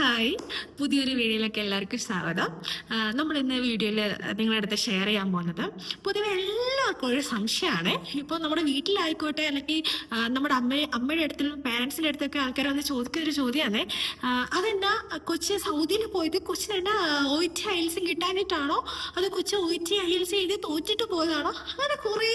Hi. പുതിയൊരു വീഡിയോയിലേക്ക് എല്ലാവർക്കും സ്വാഗതം. നമ്മൾ ഇന്ന് വീഡിയോയിൽ നിങ്ങളുടെ അടുത്ത് ഷെയർ ചെയ്യാൻ പോകുന്നത് പൊതുവെ എല്ലാവർക്കും ഒരു സംശയമാണ്. ഇപ്പോൾ നമ്മുടെ വീട്ടിലായിക്കോട്ടെ അല്ലെങ്കിൽ നമ്മുടെ അമ്മ അമ്മയുടെ അടുത്തും പാരൻസിന്റെ അടുത്തൊക്കെ ആൾക്കാർ വന്ന് ചോദിക്കുന്ന ഒരു ചോദ്യമാണ്. അതെന്നാ കൊച്ചി സൗദിയിൽ പോയത്? കൊച്ചിനെന്നാ ഒ ടി ഐൽസും കിട്ടാനായിട്ടാണോ അത് കൊച്ച് ഒ ടി ഐൽസ് എഴുതി തോറ്റിട്ട് പോയതാണോ? അങ്ങനെ കുറേ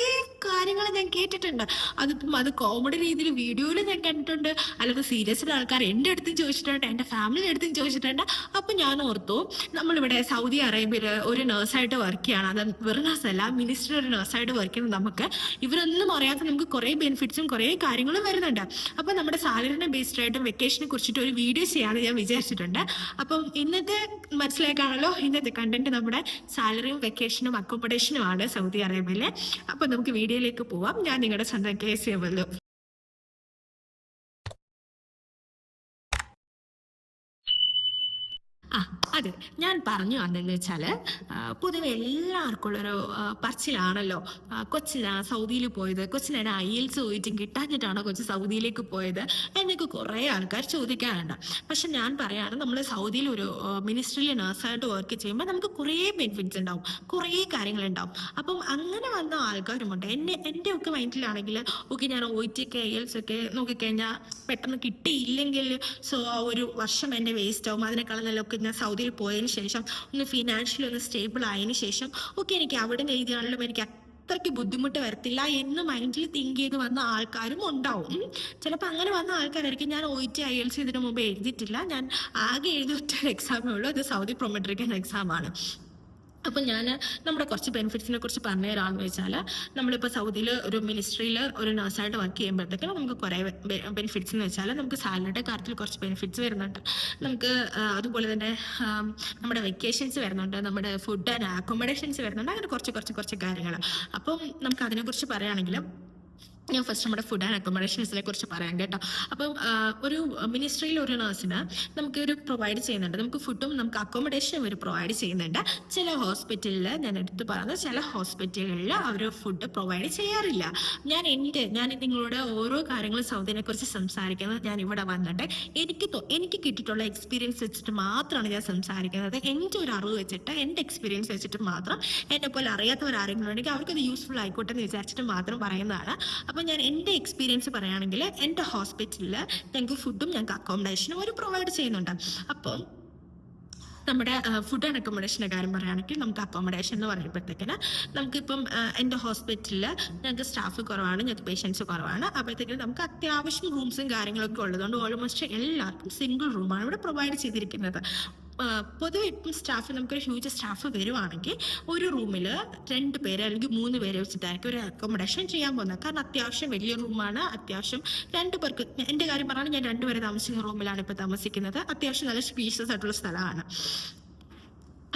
കാര്യങ്ങൾ ഞാൻ കേട്ടിട്ടുണ്ട്. അതിപ്പം അത് കോമഡി രീതിയിൽ വീഡിയോയിൽ ഞാൻ കണ്ടിട്ടുണ്ട്. അല്ലെങ്കിൽ സീരിയസിൽ ആൾക്കാർ എന്റെ അടുത്തും ചോദിച്ചിട്ടുണ്ട് എന്റെ ഫാമിലിയുടെ അടുത്തും ചോദിച്ചിട്ടുണ്ട്. അപ്പം ഞാൻ ഓർത്തു നമ്മളിവിടെ സൗദി അറേബ്യയിൽ ഒരു നേഴ്സായിട്ട് വർക്ക് ചെയ്യാണ്. അത് വെറും നേഴ്സല്ല മിനിസ്റ്റർ ഒരു നേഴ്സായിട്ട് വർക്ക് ചെയ്യുന്നത് നമുക്ക്. ഇവരൊന്നും അറിയാത്ത നമുക്ക് കുറേ ബെനിഫിറ്റ്സും കുറേ കാര്യങ്ങളും വരുന്നുണ്ട്. അപ്പം നമ്മുടെ സാലറിനെ ബേസ്ഡ് ആയിട്ട് വെക്കേഷനെ കുറിച്ചിട്ട് ഒരു വീഡിയോ ചെയ്യാമെന്ന് ഞാൻ വിചാരിച്ചിട്ടുണ്ട്. അപ്പം ഇന്നത്തെ മനസ്സിലാക്കാണല്ലോ ഇന്നത്തെ കണ്ടന്റ് നമ്മുടെ സാലറിയും വെക്കേഷനും അക്കോമഡേഷനും ആണ് സൗദി അറേബ്യയിലെ. അപ്പം നമുക്ക് വീഡിയോയിലേക്ക് പോവാം. ഞാൻ നിങ്ങളുടെ സ്വന്തം കെ സി എവല്ലോ ഞാൻ പറഞ്ഞു വന്നതെന്ന് വെച്ചാൽ പൊതുവെ എല്ലാവർക്കും ഉള്ളൊരു ആ, പറച്ചിലാണല്ലോ. കൊച്ചിനാ സൗദിയിൽ പോയത്. കൊച്ചിനാണ് ഐൽസ് പോയിട്ടും കിട്ടാഞ്ഞിട്ടാണോ കൊച്ചു സൗദിയിലേക്ക് പോയത്? എന്നൊക്കെ കുറേ ആൾക്കാർ ചോദിക്കാറുണ്ട്. പക്ഷെ ഞാൻ പറയാണ് നമ്മൾ സൗദിയിൽ ഒരു മിനിസ്ട്രിയിൽ നഴ്സായിട്ട് വർക്ക് ചെയ്യുമ്പോൾ നമുക്ക് കുറേ ബെനിഫിറ്റ്സ് ഉണ്ടാവും. കുറേ കാര്യങ്ങളുണ്ടാവും. അപ്പം അങ്ങനെ വന്ന ആൾക്കാരുമുണ്ട് എന്നെ എന്റെ ഒക്കെ മൈൻഡിലാണെങ്കിൽ ഓക്കെ ഞാൻ ഒ ടി ഒക്കെ ഐൽസ് ഒക്കെ നോക്കിക്കഴിഞ്ഞാൽ പെട്ടെന്ന് കിട്ടിയില്ലെങ്കിൽ സോ ഒരു വർഷം എന്നെ വേസ്റ്റ് ആവും. അതിനേക്കാളും നല്ലതൊക്കെ ഞാൻ സൗദിയിൽ പോയതിന് ശേഷം ഒന്ന് ഫിനാൻഷ്യലി ഒന്ന് സ്റ്റേബിൾ ആയതിനു ശേഷം ഓക്കെ എനിക്ക് അവിടെ നിന്ന് എനിക്ക് അത്രയ്ക്ക് ബുദ്ധിമുട്ട് വരത്തില്ല എന്ന് മൈൻഡിൽ തിങ്ക് ചെയ്ത് വന്ന ആൾക്കാരും ഉണ്ടാവും. ചിലപ്പോൾ അങ്ങനെ വന്ന ആൾക്കാരായിരിക്കും ഞാൻ O T I L C ഇതിനു മുമ്പ് എഴുതിയിട്ടില്ല. ഞാൻ ആകെ എഴുതിയ എക്സാമേ ഉള്ളൂ. അത് സൗദി പ്രൊമട്രിക്കൻ എക്സാമാണ് അപ്പം ഞാൻ നമ്മുടെ കുറച്ച് ബെനിഫിറ്റ്സിനെ കുറിച്ച് പറഞ്ഞു തരാമെന്ന് വെച്ചാൽ നമ്മളിപ്പോൾ സൗദിയിൽ ഒരു മിനിസ്ട്രിയിൽ ഒരു നഴ്സായിട്ട് വർക്ക് ചെയ്യുമ്പോഴത്തേക്കും നമുക്ക് കുറേ ബെനിഫിറ്റ്സ് എന്ന് വെച്ചാൽ നമുക്ക് സാലറിയുടെ കാര്യത്തിൽ കുറച്ച് ബെനിഫിറ്റ്സ് വരുന്നുണ്ട്. നമുക്ക് അതുപോലെ തന്നെ നമ്മുടെ വെക്കേഷൻസ് വരുന്നുണ്ട് നമ്മുടെ ഫുഡ് ആൻഡ് അക്കോമഡേഷൻസ് വരുന്നുണ്ട് അങ്ങനെ കുറച്ച് കുറച്ച് കുറച്ച് കാര്യങ്ങൾ അപ്പം നമുക്ക് അതിനെക്കുറിച്ച് പറയുകയാണെങ്കിൽ ഞാൻ ഫസ്റ്റ് നമ്മുടെ ഫുഡ് ആൻഡ് അക്കോമഡേഷൻസിനെ കുറിച്ച് പറയാം കേട്ടോ. അപ്പം ഒരു മിനിസ്ട്രിയിൽ ഒരു നഴ്സിന് നമുക്ക് ഒരു പ്രൊവൈഡ് ചെയ്യുന്നുണ്ട്. നമുക്ക് ഫുഡും നമുക്ക് അക്കോമഡേഷനും അവർ പ്രൊവൈഡ് ചെയ്യുന്നുണ്ട്. ചില ഹോസ്പിറ്റലിൽ ഞാൻ എടുത്ത് പറയുന്നത് ചില ഹോസ്പിറ്റലുകളിൽ അവർ ഫുഡ് പ്രൊവൈഡ് ചെയ്യാറില്ല. ഞാൻ എന്റെ ഞാൻ നിങ്ങളുടെ ഓരോ കാര്യങ്ങളും സൗദിനെ കുറിച്ച് സംസാരിക്കുന്നത് ഞാൻ ഇവിടെ വന്നിട്ട് എനിക്ക് എനിക്ക് കിട്ടിയിട്ടുള്ള എക്സ്പീരിയൻസ് വെച്ചിട്ട് മാത്രമാണ് ഞാൻ സംസാരിക്കുന്നത്. എന്റെ ഒരു അറിവ് വെച്ചിട്ട് എന്റെ എക്സ്പീരിയൻസ് വെച്ചിട്ട് മാത്രം എന്നെ പോലെ അറിയാത്തവർ ആരെങ്കിലും ഉണ്ടെങ്കിൽ അവർക്കത് യൂസ്ഫുൾ ആയിക്കോട്ടെ എന്ന് വിചാരിച്ചിട്ട് മാത്രം പറയുന്നതാണ്. അപ്പോൾ ഞാൻ എന്റെ എക്സ്പീരിയൻസ് പറയുകയാണെങ്കിൽ എന്റെ ഹോസ്പിറ്റലിൽ ഞങ്ങൾക്ക് ഫുഡും ഞങ്ങൾക്ക് അക്കോമഡേഷനും അവർ പ്രൊവൈഡ് ചെയ്യുന്നുണ്ട്. അപ്പോൾ നമ്മുടെ ഫുഡ് ആൻഡ് അക്കോമഡേഷന്റെ കാര്യം പറയുകയാണെങ്കിൽ നമുക്ക് അക്കോമഡേഷൻ എന്ന് പറയുമ്പോഴത്തേക്കിന് നമുക്കിപ്പം എന്റെ ഹോസ്പിറ്റലിൽ ഞങ്ങൾക്ക് സ്റ്റാഫ് കുറവാണ് ഞങ്ങൾക്ക് പേഷ്യൻസ് കുറവാണ്. അപ്പോഴത്തേക്കും നമുക്ക് അത്യാവശ്യം റൂംസും കാര്യങ്ങളൊക്കെ ഉള്ളതുകൊണ്ട് ഓൾമോസ്റ്റ് എല്ലാവർക്കും സിംഗിൾ റൂമാണ് ഇവിടെ പ്രൊവൈഡ് ചെയ്തിരിക്കുന്നത്. പൊതുവെ ഇപ്പം സ്റ്റാഫ് നമുക്കൊരു ഹ്യൂജ് സ്റ്റാഫ് വരുവാണെങ്കിൽ ഒരു റൂമിൽ രണ്ട് പേര് അല്ലെങ്കിൽ മൂന്ന് പേരെ വെച്ചിട്ടായിരിക്കും ഒരു അക്കോമഡേഷൻ ചെയ്യാൻ പോകുന്നത്. കാരണം അത്യാവശ്യം വലിയ റൂമാണ് അത്യാവശ്യം രണ്ട് പേർക്ക് എന്റെ കാര്യം പറഞ്ഞാൽ ഞാൻ രണ്ടുപേരെ താമസിക്കുന്ന റൂമിലാണ് ഇപ്പോൾ താമസിക്കുന്നത്. അത്യാവശ്യം നല്ല സ്പീഷ്യസ് ആയിട്ടുള്ള സ്ഥലമാണ്.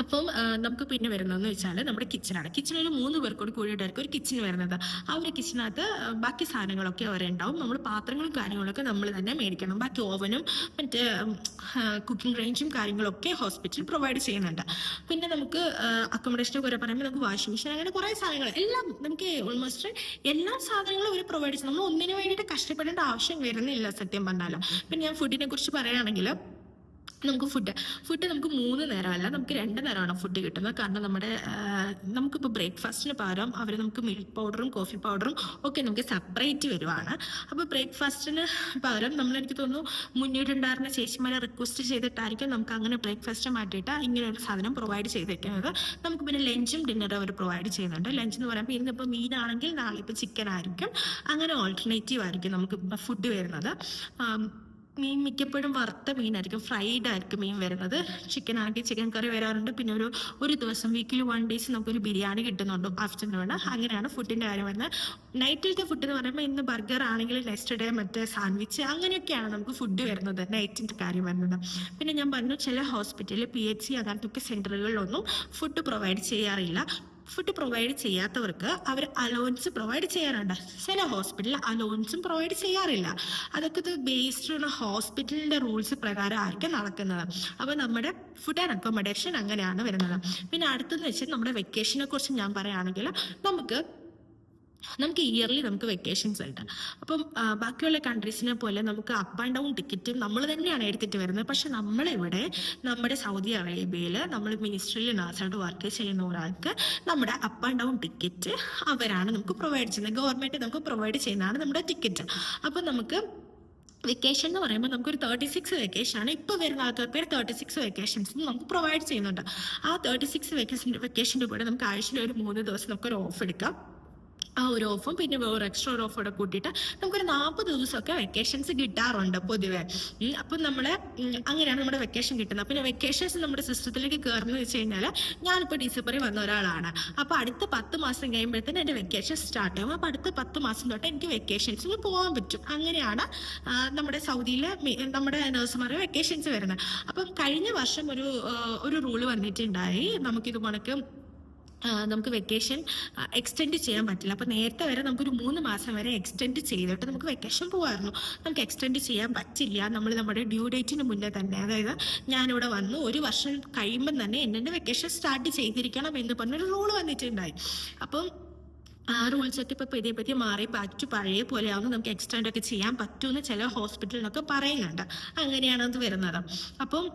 അപ്പം നമുക്ക് പിന്നെ വരുന്നതെന്ന് വെച്ചാൽ നമ്മുടെ കിച്ചണാണ് കിച്ചണിൽ മൂന്ന് പേർക്കൂടി കൂടിയിട്ടായിരിക്കും ഒരു കിച്ചൺ വരുന്നത്. ആ ഒരു കിച്ചണകത്ത് ബാക്കി സാധനങ്ങളൊക്കെ അവരെ ഉണ്ടാവും. നമ്മൾ പാത്രങ്ങളും കാര്യങ്ങളൊക്കെ നമ്മൾ തന്നെ മേടിക്കണം. ബാക്കി ഓവനും മറ്റേ കുക്കിംഗ് റേഞ്ചും കാര്യങ്ങളൊക്കെ ഹോസ്പിറ്റൽ പ്രൊവൈഡ് ചെയ്യുന്നുണ്ട്. പിന്നെ നമുക്ക് അക്കോമഡേഷനെ കുറെ പറയുമ്പോൾ നമുക്ക് വാഷിംഗ് മെഷീൻ അങ്ങനെ കുറേ സാധനങ്ങൾ എല്ലാം നമുക്ക് ഓൾമോസ്റ്റ് എല്ലാ സാധനങ്ങളും അവർ പ്രൊവൈഡ് ചെയ്യും. നമ്മൾ ഒന്നിനു വേണ്ടിയിട്ട് കഷ്ടപ്പെടേണ്ട ആവശ്യം വരുന്നില്ല സത്യം പറഞ്ഞാലും. പിന്നെ ഞാൻ ഫുഡിനെ കുറിച്ച് പറയുകയാണെങ്കിൽ നമുക്ക് ഫുഡ് ഫുഡ് നമുക്ക് മൂന്ന് നേരമല്ല നമുക്ക് രണ്ട് നേരമാണ് ഫുഡ് കിട്ടുന്നത്. കാരണം നമ്മുടെ നമുക്കിപ്പോൾ ബ്രേക്ക്ഫാസ്റ്റിന് പകരം അവർ നമുക്ക് മിൽക്ക് പൗഡറും കോഫി പൗഡറും ഒക്കെ നമുക്ക് സെപ്പറേറ്റ് വരുവാണ്. അപ്പോൾ ബ്രേക്ക്ഫാസ്റ്റിന് പകരം നമ്മൾ എനിക്ക് തോന്നുന്നു മുന്നിട്ടുണ്ടായിരുന്ന ചേച്ചിമാരെ റിക്വസ്റ്റ് ചെയ്തിട്ടായിരിക്കും നമുക്ക് അങ്ങനെ ബ്രേക്ക്ഫാസ്റ്റ് മാറ്റിയിട്ട് ഇങ്ങനെ ഒരു സാധനം പ്രൊവൈഡ് ചെയ്തിരിക്കുന്നത് നമുക്ക് പിന്നെ ലഞ്ചും ഡിന്നറും അവർ പ്രൊവൈഡ് ചെയ്യുന്നുണ്ട്. ലഞ്ച് എന്ന് പറയുമ്പോൾ ഇന്നിപ്പോൾ മീനാണെങ്കിൽ നാളെ ഇപ്പോൾ ചിക്കൻ ആയിരിക്കും. അങ്ങനെ ഓൾട്ടർനേറ്റീവ് ആയിരിക്കും നമുക്ക് ഫുഡ് വരുന്നത്. മീൻ മിക്കപ്പോഴും വറുത്ത മീനായിരിക്കും. ഫ്രൈഡ് ആയിരിക്കും മീൻ വരുന്നത്. ചിക്കൻ ആക്കി ചിക്കൻ കറി വരാറുണ്ട്. പിന്നെ ഒരു ഒരു ദിവസം വീക്കിൽ വൺ ഡേയ്സ് നമുക്കൊരു ബിരിയാണി കിട്ടുന്നുണ്ട് ആഫ്റ്റർനൂൺ അങ്ങനെയാണ് ഫുഡിന്റെ കാര്യം വരുന്നത്. നൈറ്റിലത്തെ ഫുഡ് എന്ന് പറയുമ്പോൾ ഇന്ന് ബർഗർ ആണെങ്കിൽ നെക്സ്റ്റ് ഡേ മറ്റേ സാൻഡ്വിച്ച് അങ്ങനെയൊക്കെയാണ് നമുക്ക് ഫുഡ് വരുന്നത്. നൈറ്റിന്റെ കാര്യം വരുന്നത്. പിന്നെ ഞാൻ പറഞ്ഞു ചില ഹോസ്പിറ്റലിൽ പി എച്ച് സി അങ്ങനത്തെ സെന്ററുകളിലൊന്നും ഫുഡ് പ്രൊവൈഡ് ചെയ്യാറില്ല. ഫുഡ് പ്രൊവൈഡ് ചെയ്യാത്തവർക്ക് അവർ അലോവൻസ് പ്രൊവൈഡ് ചെയ്യാറുണ്ട്. ചില ഹോസ്പിറ്റലിൽ അലോവൻസും പ്രൊവൈഡ് ചെയ്യാറില്ല. അതൊക്കെ ഇത് ബേസ്ഡ് ഓൺ ഹോസ്പിറ്റലിന്റെ റൂൾസ് പ്രകാരം ആയിരിക്കും നടക്കുന്നത്. അപ്പോൾ നമ്മുടെ ഫുഡ് ആൻഡ് അക്കോമഡേഷൻ അങ്ങനെയാണ് വരുന്നത്. പിന്നെ അടുത്തെന്ന് വെച്ചാൽ നമ്മുടെ വെക്കേഷനെ കുറിച്ച് ഞാൻ പറയുകയാണെങ്കിൽ നമുക്ക് നമുക്ക് ഇയർലി നമുക്ക് വെക്കേഷൻസ് ഉണ്ട് അപ്പം ബാക്കിയുള്ള കൺട്രീസിനെ പോലെ നമുക്ക് അപ്പ് ആൻഡ് ഡൗൺ ടിക്കറ്റും നമ്മൾ തന്നെയാണ് എടുത്തിട്ട് വരുന്നത്. പക്ഷെ നമ്മളിവിടെ നമ്മുടെ സൗദി അറേബ്യയിൽ നമ്മൾ മിനിസ്ട്രിയിൽ നഴ്സായിട്ട് വർക്ക് ചെയ്യുന്ന ഒരാൾക്ക് നമ്മുടെ അപ്പ് ആൻഡ് ഡൗൺ ടിക്കറ്റ് അവരാണ് നമുക്ക് പ്രൊവൈഡ് ചെയ്യുന്നത്. ഗവൺമെന്റ് നമുക്ക് പ്രൊവൈഡ് ചെയ്യുന്നതാണ് നമ്മുടെ ടിക്കറ്റ് അപ്പം നമുക്ക് വെക്കേഷൻ എന്ന് പറയുമ്പോൾ നമുക്കൊരു തേർട്ടി സിക്സ് വെക്കേഷൻ ആണ് ഇപ്പോൾ വരുന്ന ആൾക്കാർക്ക് തേർട്ടി സിക്സ് വെക്കേഷൻസ് നമുക്ക് പ്രൊവൈഡ് ചെയ്യുന്നുണ്ട്. ആ തേർട്ടി സിക്സ് വെക്കേഷൻ വെക്കേഷന്റെ കൂടെ നമുക്ക് ആഴ്ചയിൽ ഒരു മൂന്ന് ദിവസം നമുക്കൊരു ഓഫ് എടുക്കാം. ആ ഒരു ഓഫും പിന്നെ വേറെ എക്സ്ട്രാ ഒരു ഓഫോടെ കൂട്ടിയിട്ട് നമുക്കൊരു നാൽപ്പത് ദിവസമൊക്കെ വെക്കേഷൻസ് കിട്ടാറുണ്ട് പൊതുവെ. അപ്പൊ അപ്പം നമ്മൾ അങ്ങനെയാണ് നമ്മുടെ വെക്കേഷൻ കിട്ടുന്നത്. പിന്നെ വെക്കേഷൻസ് നമ്മുടെ സിസ്റ്റത്തിലേക്ക് കയറുന്നത് വെച്ച് കഴിഞ്ഞാൽ ഞാനിപ്പോൾ ഡിസംബറിൽ വന്ന ഒരാളാണ്. അപ്പോൾ അടുത്ത പത്ത് മാസം കഴിയുമ്പോഴത്തേന് എന്റെ വെക്കേഷൻ സ്റ്റാർട്ട് ആകും അപ്പോൾ അടുത്ത പത്ത് മാസം തൊട്ട് എനിക്ക് വെക്കേഷൻസിൽ പോകാൻ പറ്റും. അങ്ങനെയാണ് നമ്മുടെ സൗദിയിലെ നമ്മുടെ നഴ്സുമാരെ വെക്കേഷൻസ് വരുന്നത്. അപ്പം കഴിഞ്ഞ വർഷം ഒരു ഒരു റൂൾ വന്നിട്ടുണ്ടായി. നമുക്കിത് കണക്ക് നമുക്ക് വെക്കേഷൻ എക്സ്റ്റെൻഡ് ചെയ്യാൻ പറ്റില്ല. അപ്പോൾ നേരത്തെ വരെ നമുക്കൊരു മൂന്ന് മാസം വരെ എക്സ്റ്റെൻഡ് ചെയ്തിട്ട് നമുക്ക് വെക്കേഷൻ പോകാമായിരുന്നു നമുക്ക് എക്സ്റ്റെൻഡ് ചെയ്യാൻ പറ്റില്ല. നമ്മൾ നമ്മുടെ ഡ്യൂ ഡേറ്റിന് മുന്നേ തന്നെ. അതായത് ഞാനിവിടെ വന്നു. ഒരു വർഷം കഴിയുമ്പം തന്നെ എന്നെ വെക്കേഷൻ സ്റ്റാർട്ട് ചെയ്തിരിക്കണം എന്ന് പറഞ്ഞൊരു റൂൾ വന്നിട്ടുണ്ടായി. അപ്പം ആ റൂൾ ഒക്കെ ഇപ്പോൾ ഇതേപ്പറ്റി മാറി. പറ്റു പഴയ പോലെ ആവുമ്പോൾ നമുക്ക് എക്സ്റ്റെൻഡ് ഒക്കെ ചെയ്യാൻ പറ്റുമെന്ന് ചില ഹോസ്പിറ്റലിനൊക്കെ പറയുന്നുണ്ട്. അങ്ങനെയാണ് അത് വരുന്നത്. അപ്പം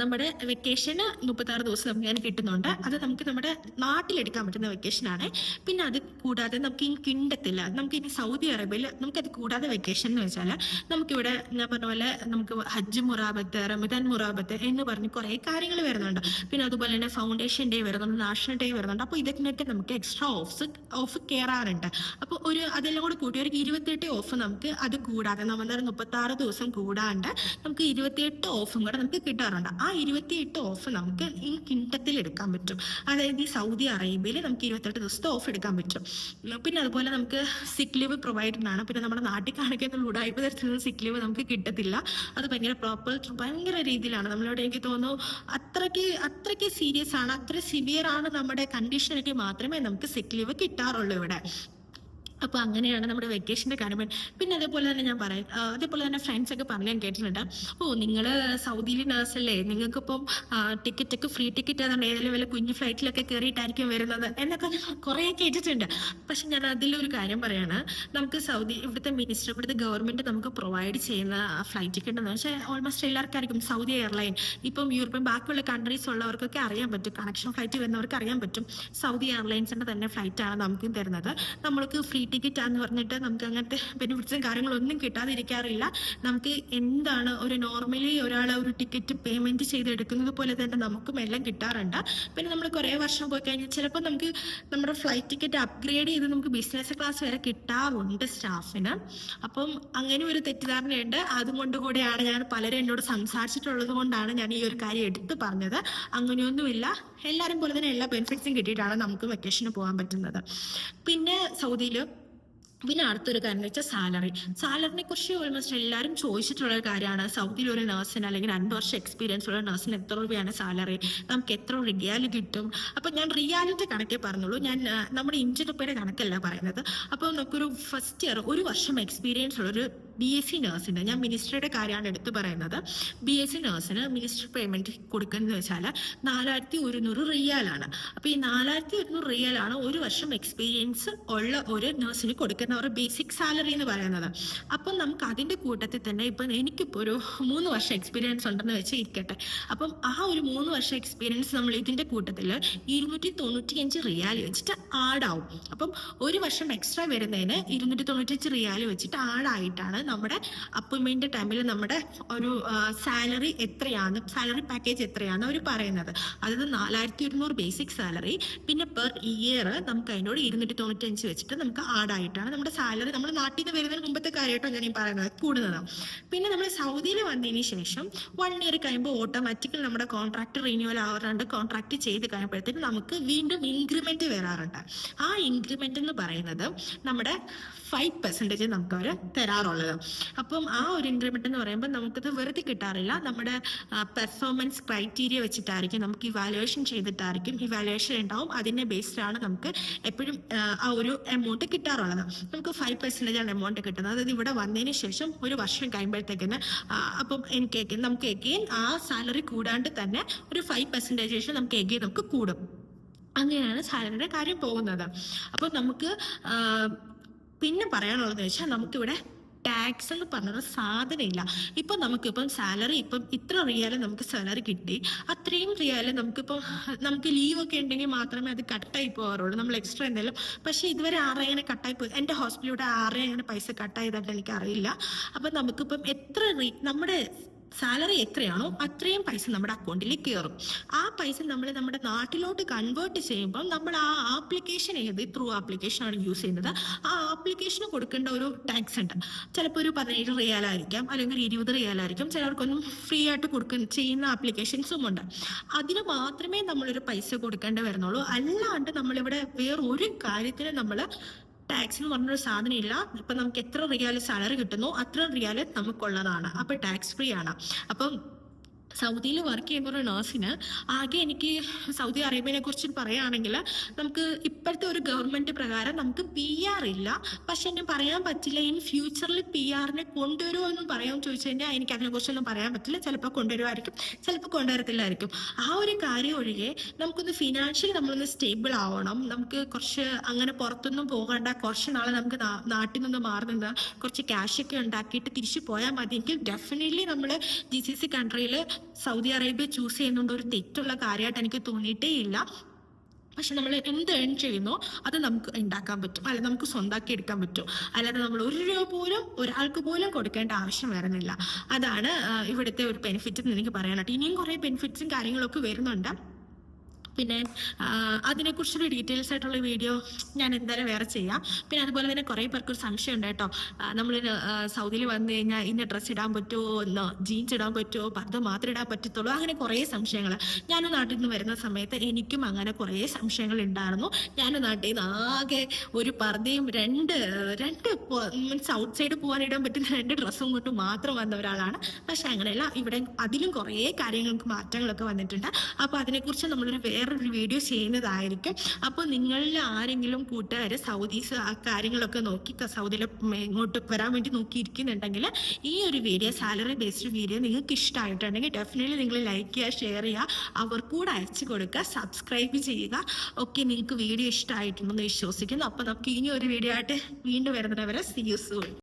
നമ്മുടെ വെക്കേഷന് മുപ്പത്താറ് ദിവസം നമുക്ക് ഞാൻ കിട്ടുന്നുണ്ട്. അത് നമുക്ക് നമ്മുടെ നാട്ടിലെടുക്കാൻ പറ്റുന്ന വെക്കേഷൻ ആണ് പിന്നെ അത് കൂടാതെ നമുക്ക് ഇനി കിണ്ടത്തില്ല. നമുക്ക് ഇനി സൗദി അറേബ്യയിൽ നമുക്കത് കൂടാതെ വെക്കേഷൻ എന്ന് വെച്ചാൽ നമുക്കിവിടെ ഞാൻ പറഞ്ഞ പോലെ നമുക്ക് ഹജ്ജ് മുറാബത്ത് റമദാൻ മുറാബത്ത് എന്ന് പറഞ്ഞ് കുറേ കാര്യങ്ങൾ വരുന്നുണ്ട്. പിന്നെ അതുപോലെ തന്നെ ഫൗണ്ടേഷൻ ഡേ വരുന്നുണ്ട് നാഷണൽ ഡേ വരുന്നുണ്ട്. അപ്പോൾ ഇതിനൊക്കെ നമുക്ക് എക്സ്ട്രാ ഓഫ്സ് ഓഫ് കയറാറുണ്ട് അപ്പോൾ ഒരു അതെല്ലാം കൂടെ കൂട്ടി ഒരു ഇരുപത്തെട്ട് ഓഫ് നമുക്ക് അത് കൂടാതെ നമ്മൾ മുപ്പത്തി ആറ് ദിവസം കൂടാണ്ട് നമുക്ക് ഇരുപത്തിയെട്ട് ഓഫും കൂടെ നമുക്ക് കിട്ടാറുണ്ട്. ആ ഇരുപത്തിയെട്ട് ഓഫ് നമുക്ക് ഈ കിണ്ടത്തിൽ എടുക്കാൻ പറ്റും. അതായത് ഈ സൗദി അറേബ്യയിൽ നമുക്ക് ഇരുപത്തെട്ട് ദിവസത്തെ ഓഫ് എടുക്കാൻ പറ്റും. പിന്നെ അതുപോലെ നമുക്ക് സിക്ക് ലീവ് പ്രൊവൈഡ് ആണ് പിന്നെ നമ്മുടെ നാട്ടിൽ കാണിക്കുന്ന ഉടായ്പ തരത്തിലുള്ള സിക്ക് ലീവ് നമുക്ക് കിട്ടത്തില്ല. അത് ഭയങ്കര പ്രോപ്പർ ഭയങ്കര രീതിയിലാണ്. നമ്മളോട് എനിക്ക് തോന്നുന്നു അത്രയ്ക്ക് അത്രയ്ക്ക് സീരിയസ് ആണ്. അത്ര സിവിയർ ആണ് നമ്മുടെ കണ്ടീഷനിലേക്ക് മാത്രമേ നമുക്ക് സിക്ക് ലീവ് കിട്ടാറുള്ളൂ ഇവിടെ. അപ്പോൾ അങ്ങനെയാണ് നമ്മുടെ വെക്കേഷന്റെ കാര്യം. പിന്നെ അതേപോലെ തന്നെ ഞാൻ പറയാം അതേപോലെ തന്നെ ഫ്രണ്ട്സ് ഒക്കെ പറഞ്ഞു ഞാൻ കേട്ടിട്ടുണ്ട്. ഓ നിങ്ങൾ സൗദിയിൽ നേഴ്സല്ലേ നിങ്ങൾക്കിപ്പം ടിക്കറ്റ് ഒക്കെ ഫ്രീ ടിക്കറ്റ് ആണെന്ന് ഏതെങ്കിലും വല്ല കുഞ്ഞു ഫ്ലൈറ്റിലൊക്കെ കയറിയിട്ടായിരിക്കും വരുന്നത് എന്നൊക്കെ കുറെ കേട്ടിട്ടുണ്ട്. പക്ഷെ ഞാൻ അതിലൊരു കാര്യം പറയാണ് നമുക്ക് സൗദി ഇവിടുത്തെ മിനിസ്റ്റർ ഇവിടുത്തെ ഗവൺമെന്റ് നമുക്ക് പ്രൊവൈഡ് ചെയ്യുന്ന ഫ്ലൈറ്റ് ടിക്കറ്റ് എന്ന് വെച്ചാൽ ഓൾമോസ്റ്റ് എല്ലാവർക്കും ആയിരിക്കും സൗദി എയർലൈൻ ഇപ്പം യൂറോപ്യൻ ബാക്കിയുള്ള കൺട്രീസ് ഉള്ളവർക്കൊക്കെ അറിയാൻ പറ്റും. കണക്ഷൻ ഫ്ലൈറ്റ് വരുന്നവർക്ക് അറിയാൻ പറ്റും. സൗദി എയർലൈൻസിന്റെ തന്നെ ഫ്ലൈറ്റ് ആണ് നമുക്ക് തരുന്നത്. നമ്മൾക്ക് ഫ്രീ ടിക്കറ്റ് ആന്ന് പറഞ്ഞിട്ട് നമുക്ക് അങ്ങനത്തെ ബെനിഫിറ്റ്സും കാര്യങ്ങളൊന്നും കിട്ടാതിരിക്കാറില്ല. നമുക്ക് എന്താണ് ഒരു നോർമലി ഒരാൾ ഒരു ടിക്കറ്റ് പേയ്മെന്റ് ചെയ്തെടുക്കുന്നത് പോലെ തന്നെ നമുക്കും എല്ലാം കിട്ടാറുണ്ട്. പിന്നെ നമ്മൾ കുറേ വർഷം പോയി കഴിഞ്ഞാൽ ചിലപ്പോൾ നമുക്ക് നമ്മുടെ ഫ്ലൈറ്റ് ടിക്കറ്റ് അപ്ഗ്രേഡ് ചെയ്ത് നമുക്ക് ബിസിനസ് ക്ലാസ് വരെ കിട്ടാറുണ്ട് സ്റ്റാഫിന് അപ്പം അങ്ങനെ ഒരു തെറ്റിദ്ധാരണയുണ്ട്. അതുകൊണ്ട് കൂടെയാണ് ഞാൻ പലരും എന്നോട് സംസാരിച്ചിട്ടുള്ളത് കൊണ്ടാണ് ഞാൻ ഈ ഒരു കാര്യം എടുത്തു പറഞ്ഞത്. അങ്ങനെയൊന്നുമില്ല. എല്ലാവരും പോലെ തന്നെ എല്ലാ ബെനിഫിറ്റ്സും കിട്ടിയിട്ടാണ് നമുക്ക് വെക്കേഷന് പോകാൻ പറ്റുന്നത്. പിന്നെ സൗദിയിൽ പിന്നെ അടുത്തൊരു കാര്യം എന്ന് വെച്ചാൽ സാലറി സാലറിനെ കുറിച്ച് ഓൾമോസ്റ്റ് എല്ലാവരും ചോദിച്ചിട്ടുള്ള ഒരു കാര്യമാണ്. സൗദിയിൽ ഒരു നഴ്സിന് അല്ലെങ്കിൽ രണ്ട് വർഷം എക്സ്പീരിയൻസ് ഉള്ള നഴ്സിന് എത്ര രൂപയാണ് സാലറി നമുക്ക് എത്ര റിയാൽ കിട്ടും? അപ്പൊ ഞാൻ റിയാലിറ്റി കണക്കേ പറഞ്ഞുള്ളൂ. ഞാൻ നമ്മുടെ റുപ്പയുടെ കണക്കല്ല പറയുന്നത്. അപ്പോൾ നമുക്കൊരു ഫസ്റ്റ് ഇയർ ഒരു വർഷം എക്സ്പീരിയൻസ് ഉള്ള ഒരു ബി എസ് സി നഴ്സിന് ഞാൻ മിനിസ്ട്രിയുടെ കാര്യമാണ് എടുത്തു പറയുന്നത്. ബി എസ് സി നഴ്സിന് മിനിസ്റ്റർ പേയ്മെന്റ് കൊടുക്കുന്നത് വെച്ചാൽ നാലായിരത്തി ഒരുന്നൂറ് റിയാലാണ്. അപ്പൊ ഈ നാലായിരത്തി ഒരുന്നൂറ് റിയാലാണ് ഒരു വർഷം എക്സ്പീരിയൻസ് ഉള്ള ഒരു നഴ്സിന് കൊടുക്കുന്ന ഒരു ബേസിക് സാലറി എന്ന് പറയുന്നത്. അപ്പം നമുക്ക് അതിന്റെ കൂട്ടത്തിൽ തന്നെ ഇപ്പം എനിക്കിപ്പോൾ ഒരു മൂന്ന് വർഷം എക്സ്പീരിയൻസ് ഉണ്ടെന്ന് വെച്ച് ഇരിക്കട്ടെ അപ്പം ആ ഒരു മൂന്ന് വർഷം എക്സ്പീരിയൻസ് നമ്മൾ ഇതിന്റെ കൂട്ടത്തിൽ ഇരുന്നൂറ്റി തൊണ്ണൂറ്റി അഞ്ച് റിയാൽ വെച്ചിട്ട് ആഡാവും അപ്പം ഒരു വർഷം എക്സ്ട്രാ വരുന്നതിന് ഇരുന്നൂറ്റി തൊണ്ണൂറ്റിയഞ്ച് റിയാൽ വെച്ചിട്ട് ആഡായിട്ടാണ് നമ്മുടെ അപ്പോയിൻമെന്റ് ടൈമിൽ നമ്മുടെ ഒരു സാലറി എത്രയാണ് സാലറി പാക്കേജ് എത്രയാണ് അവർ പറയുന്നത്. അതായത് നാലായിരത്തി ഒരുന്നൂറ് ബേസിക് സാലറി പിന്നെ പെർ ഇയർ നമുക്ക് അതിനോട് ഇരുന്നൂറ്റി തൊണ്ണൂറ്റഞ്ച് വെച്ചിട്ട് നമുക്ക് ആഡ് ആയിട്ടാണ് നമ്മുടെ സാലറി നമ്മുടെ നാട്ടിൽ നിന്ന് വരുന്നതിന് മുമ്പത്തെ കാര്യമായിട്ടോ ഞാൻ ഈ പറയുന്നത് കൂടുന്നത്. പിന്നെ നമ്മൾ സൗദിയിൽ വന്നതിന് ശേഷം വൺ ഇയർ കഴിയുമ്പോൾ ഓട്ടോമാറ്റിക്കലി നമ്മുടെ കോൺട്രാക്ട് റിന്യൂവൽ ആവാറുണ്ട്. കോൺട്രാക്ട് ചെയ്ത് കഴിയുമ്പോഴത്തേക്കും നമുക്ക് വീണ്ടും ഇൻക്രിമെന്റ് വരാറുണ്ട്. ആ ഇൻക്രിമെന്റ് എന്ന് പറയുന്നത് നമ്മുടെ ഫൈവ് പെർസെന്റേജ് നമുക്ക് അവർ തരാറുള്ളത്. അപ്പം ആ ഒരു ഇൻക്രിമെന്റ് എന്ന് പറയുമ്പോൾ നമുക്കത് വെറുതെ കിട്ടാറില്ല. നമ്മുടെ പെർഫോമൻസ് ക്രൈറ്റീരിയ വെച്ചിട്ടായിരിക്കും നമുക്ക് ഇവാലുവേഷൻ ചെയ്തിട്ടായിരിക്കും ഇവാലുവേഷൻ ഉണ്ടാവും. അതിനെ ബേസ്ഡ് ആണ് നമുക്ക് എപ്പോഴും ആ ഒരു എമൗണ്ട് കിട്ടാറുള്ളത്. നമുക്ക് ഫൈവ് പെർസെന്റേജ് ആണ് എമൗണ്ട് കിട്ടുന്നത്. അതായത് ഇവിടെ വന്നതിന് ശേഷം ഒരു വർഷം കഴിയുമ്പോഴത്തേക്കിന് അപ്പം എനിക്ക് നമുക്ക് എഗെയിൻ ആ സാലറി കൂടാണ്ട് തന്നെ ഒരു ഫൈവ് പെർസെന്റേജ് നമുക്ക് എഗെയിൻ നമുക്ക് കൂടും. അങ്ങനെയാണ് സാലറിയുടെ കാര്യം പോകുന്നത്. അപ്പോൾ നമുക്ക് പിന്നെ പറയാനുള്ളതെന്ന് വെച്ചാൽ നമുക്കിവിടെ ടാക്സ് എന്ന് പറഞ്ഞൊരു സാധനമില്ല. ഇപ്പം നമുക്കിപ്പം സാലറി ഇപ്പം ഇത്ര റിയാലെ നമുക്ക് സാലറി കിട്ടി. അത്രയും റിയാൽ നമുക്കിപ്പം നമുക്ക് ലീവ് ഒക്കെ ഉണ്ടെങ്കിൽ മാത്രമേ അത് കട്ടായി പോകാറുള്ളൂ. നമ്മൾ എക്സ്ട്രാ എന്തെങ്കിലും പക്ഷേ ഇതുവരെ ആരെ അങ്ങനെ കട്ടായി പോയി. എന്റെ ഹോസ്പിറ്റലിലൂടെ ആരെ അങ്ങനെ പൈസ കട്ടായതായിട്ട് എനിക്ക് അറിയില്ല അപ്പം നമുക്കിപ്പം എത്ര നമ്മുടെ സാലറി എത്രയാണോ അത്രയും പൈസ നമ്മുടെ അക്കൗണ്ടിലേക്ക് കയറും ആ പൈസ നമ്മൾ നമ്മുടെ നാട്ടിലോട്ട് കൺവേർട്ട് ചെയ്യുമ്പോൾ നമ്മൾ ആ ആപ്ലിക്കേഷൻ ഏത്? ത്രൂ ആപ്ലിക്കേഷൻ ആണ് യൂസ് ചെയ്യുന്നത്. ആ ആപ്ലിക്കേഷന് കൊടുക്കേണ്ട ഒരു ടാക്സ് ഉണ്ട്. ചിലപ്പോൾ ഒരു പതിനേഴ് റിയാലായിരിക്കാം അല്ലെങ്കിൽ ഇരുപത് റിയാലായിരിക്കും ചിലർക്കൊന്നും ഫ്രീ ആയിട്ട് കൊടുക്കുന്ന ചെയ്യുന്ന ആപ്ലിക്കേഷൻസും ഉണ്ട്. അതിന് മാത്രമേ നമ്മളൊരു പൈസ കൊടുക്കേണ്ടി വരുന്നുള്ളൂ. അല്ലാണ്ട് നമ്മളിവിടെ വേറെ ഒരു കാര്യത്തിന് നമ്മൾ ടാക്സ് എന്ന് പറഞ്ഞൊരു സാധനം ഇല്ല ഇപ്പൊ നമുക്ക് എത്ര റിയാൽ സാലറി കിട്ടുന്നു അത്ര റിയാൽ നമുക്കുള്ളതാണ്. അപ്പൊ ടാക്സ് ഫ്രീ ആണ്. അപ്പം സൗദിയിൽ വർക്ക് ചെയ്യുന്ന ഒരു നഴ്സിന് ആകെ എനിക്ക് സൗദി അറേബ്യനെ കുറിച്ച് പറയുകയാണെങ്കിൽ നമുക്ക് ഇപ്പോഴത്തെ ഒരു ഗവൺമെന്റ് പ്രകാരം നമുക്ക് പി ആർ ഇല്ല. പക്ഷെ എന്നെ പറയാൻ പറ്റില്ല. ഇൻ ഫ്യൂച്ചറിൽ പി ആറിനെ കൊണ്ടുവരുമോ എന്ന് പറയാൻ ചോദിച്ചു കഴിഞ്ഞാൽ എനിക്ക് അതിനെക്കുറിച്ചൊന്നും പറയാൻ പറ്റില്ല. ചിലപ്പോൾ കൊണ്ടുവരുമായിരിക്കും. ചിലപ്പോൾ കൊണ്ടുവരത്തില്ലായിരിക്കും. ആ ഒരു കാര്യം ഒഴികെ നമുക്കൊന്ന് ഫിനാൻഷ്യലി നമ്മളൊന്ന് സ്റ്റേബിൾ ആവണം. നമുക്ക് കുറച്ച് അങ്ങനെ പുറത്തൊന്നും പോകണ്ട. കുറച്ച് നാളെ നമുക്ക് നാട്ടിൽ നിന്ന് മാറി നിന്ന് കുറച്ച് ക്യാഷ് ഒക്കെ ഉണ്ടാക്കിയിട്ട് തിരിച്ചു പോയാൽ മതിയെങ്കിൽ ഡെഫിനറ്റ്ലി നമ്മൾ ജി സി സി കൺട്രിയിൽ സൗദി അറേബ്യ ചൂസ് ചെയ്യുന്നതുകൊണ്ട് ഒരു തെറ്റുള്ള കാര്യമായിട്ട് എനിക്ക് തോന്നിയിട്ടേ ഇല്ല. പക്ഷെ നമ്മൾ എന്ത് ഏൺ ചെയ്യുന്നോ അത് നമുക്ക് ഉണ്ടാക്കാൻ പറ്റും. അല്ല നമുക്ക് സ്വന്തമാക്കി എടുക്കാൻ പറ്റും. അല്ലാതെ നമ്മൾ ഒരു രൂപ പോലും ഒരാൾക്ക് പോലും കൊടുക്കേണ്ട ആവശ്യം വരുന്നില്ല. അതാണ് ഇവിടുത്തെ ഒരു ബെനിഫിറ്റ് എന്ന് എനിക്ക് പറയാനായിട്ട് ഇനിയും കുറേ ബെനിഫിറ്റ്സും കാര്യങ്ങളൊക്കെ വരുന്നുണ്ട്. പിന്നെ അതിനെക്കുറിച്ചൊരു ഡീറ്റെയിൽസ് ആയിട്ടുള്ള വീഡിയോ ഞാൻ എന്തായാലും വേറെ ചെയ്യാം. പിന്നെ അതുപോലെ തന്നെ കുറേ പേർക്ക് ഒരു സംശയം ഉണ്ട് കേട്ടോ. നമ്മൾ സൗദിയിൽ വന്നു കഴിഞ്ഞാൽ ഇന്ന ഡ്രസ്സ് ഇടാൻ പറ്റുമോ ജീൻസ് ഇടാൻ പറ്റുമോ പർദ്ദ മാത്രം ഇടാൻ പറ്റത്തുള്ളൂ. അങ്ങനെ കുറേ സംശയങ്ങൾ ഞാൻ നാട്ടിൽ നിന്ന് വരുന്ന സമയത്ത് എനിക്കും അങ്ങനെ കുറേ സംശയങ്ങൾ ഉണ്ടായിരുന്നു. ഞാൻ നാട്ടിൽ നിന്ന് ആകെ ഒരു പർദ്ദയും രണ്ട് രണ്ട് മീൻസ് ഔട്ട് സൈഡ് പോകാൻ ഇടാൻ പറ്റുന്ന രണ്ട് ഡ്രസ്സും കൊണ്ട് മാത്രം വന്ന ഒരാളാണ്. പക്ഷെ അങ്ങനെയല്ല ഇവിടെ അതിലും കുറേ കാര്യങ്ങൾക്ക് മാറ്റങ്ങളൊക്കെ വന്നിട്ടുണ്ട്. അപ്പോൾ അതിനെക്കുറിച്ച് നമ്മളൊരു വേറൊരു വീഡിയോ ചെയ്യുന്നതായിരിക്കും. അപ്പോൾ നിങ്ങളിൽ ആരെങ്കിലും കൂട്ടുകാർ സൗദീസ് ആ കാര്യങ്ങളൊക്കെ നോക്കി സൗദിയിലെ ഇങ്ങോട്ട് വരാൻ വേണ്ടി നോക്കിയിരിക്കുന്നുണ്ടെങ്കിൽ ഈ ഒരു വീഡിയോ സാലറി ബേസ്ഡ് വീഡിയോ നിങ്ങൾക്ക് ഇഷ്ടമായിട്ടുണ്ടെങ്കിൽ ഡെഫിനറ്റ്ലി നിങ്ങൾ ലൈക്ക് ചെയ്യുക ഷെയർ ചെയ്യുക അവർക്കൂടെ അയച്ചു കൊടുക്കുക സബ്സ്ക്രൈബ് ചെയ്യുക. ഒക്കെ നിങ്ങൾക്ക് വീഡിയോ ഇഷ്ടമായിട്ടുണ്ടെന്ന് വിശ്വസിക്കുന്നു. അപ്പോൾ നമുക്ക് ഇനി ഒരു വീഡിയോ ആയിട്ട് വീണ്ടും വരുന്നവരെ സി യു സൂൺ